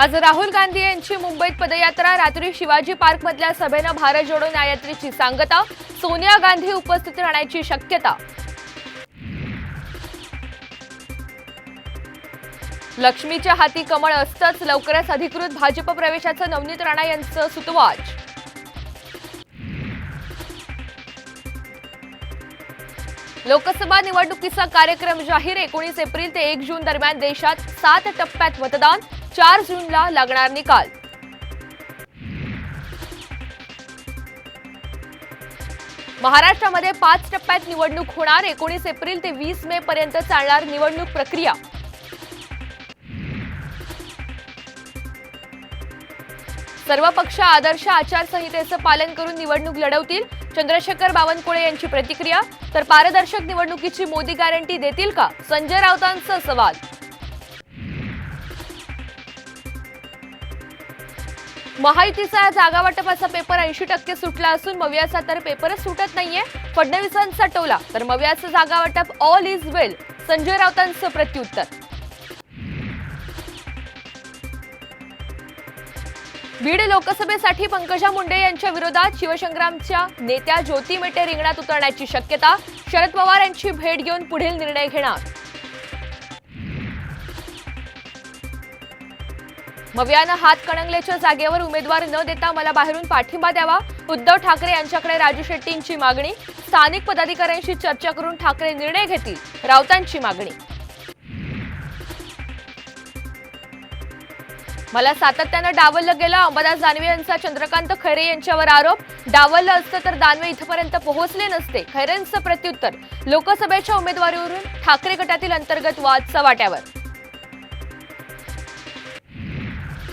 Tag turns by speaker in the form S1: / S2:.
S1: आज राहुल गांधी यांची मुंबईत पदयात्रा रात्री शिवाजी पार्क मधल्या सभेनं भारत जोडो न्यायात्रेची सांगता सोनिया गांधी उपस्थित राहण्याची शक्यता. लक्ष्मीच्या हाती कमळ असतंच लवकरच अधिकृत भाजप प्रवेशाचं नवनीत राणा यांचं सुतवाच. लोकसभा निवडणुकीचा कार्यक्रम जाहीर एकोणीस एप्रिल ते एक जून दरम्यान देशात सात टप्प्यात मतदान चार जूनला लागणार निकाल. महाराष्ट्रामध्ये पाच टप्प्यात निवडणूक होणार एकोणीस एप्रिल ते वीस मे पर्यंत चालणार निवडणूक प्रक्रिया. सर्व पक्ष आदर्श आचारसंहितेचं पालन करून निवडणूक लढवतील. चंद्रशेखर बावनकुळे यांची प्रतिक्रिया तर पारदर्शक निवडणुकीची मोदी गॅरंटी देतील का? संजय राऊतांचा सवाल. महायुतीचा जागा वाटपाचा पेपर ऐंशी टक्के सुटला असून मवियाचा तर पेपरच सुटत नाहीये. फडणवीसांचा टोला. तर मवियाचं जागा वाटप ऑल इज वेल. संजय राऊतांचं प्रत्युत्तर. बीड लोकसभेसाठी पंकजा मुंडे यांच्या विरोधात शिवसंग्रामच्या नेत्या ज्योती मेटे रिंगणात उतरण्याची शक्यता. शरद पवार यांची भेट घेऊन पुढील निर्णय घेणार. मवियानं हात कणंगलेच्या जागेवर उमेदवार न देता मला बाहेरून पाठिंबा द्यावा. उद्धव ठाकरे यांच्याकडे राजू शेट्टींची मागणी. स्थानिक पदाधिकाऱ्यांशी चर्चा करून ठाकरे निर्णय घेतील. राऊतांची मागणी. मला सातत्यानं डावललं गेलं. अंबादास दानवे यांचा चंद्रकांत खैरे यांच्यावर आरोप. डावललं असतं तर दानवे इथपर्यंत पोहोचले नसते. खैरेंचं प्रत्युत्तर. लोकसभेच्या उमेदवारीवरून ठाकरे गटातील अंतर्गत वाद चव्हाट्यावर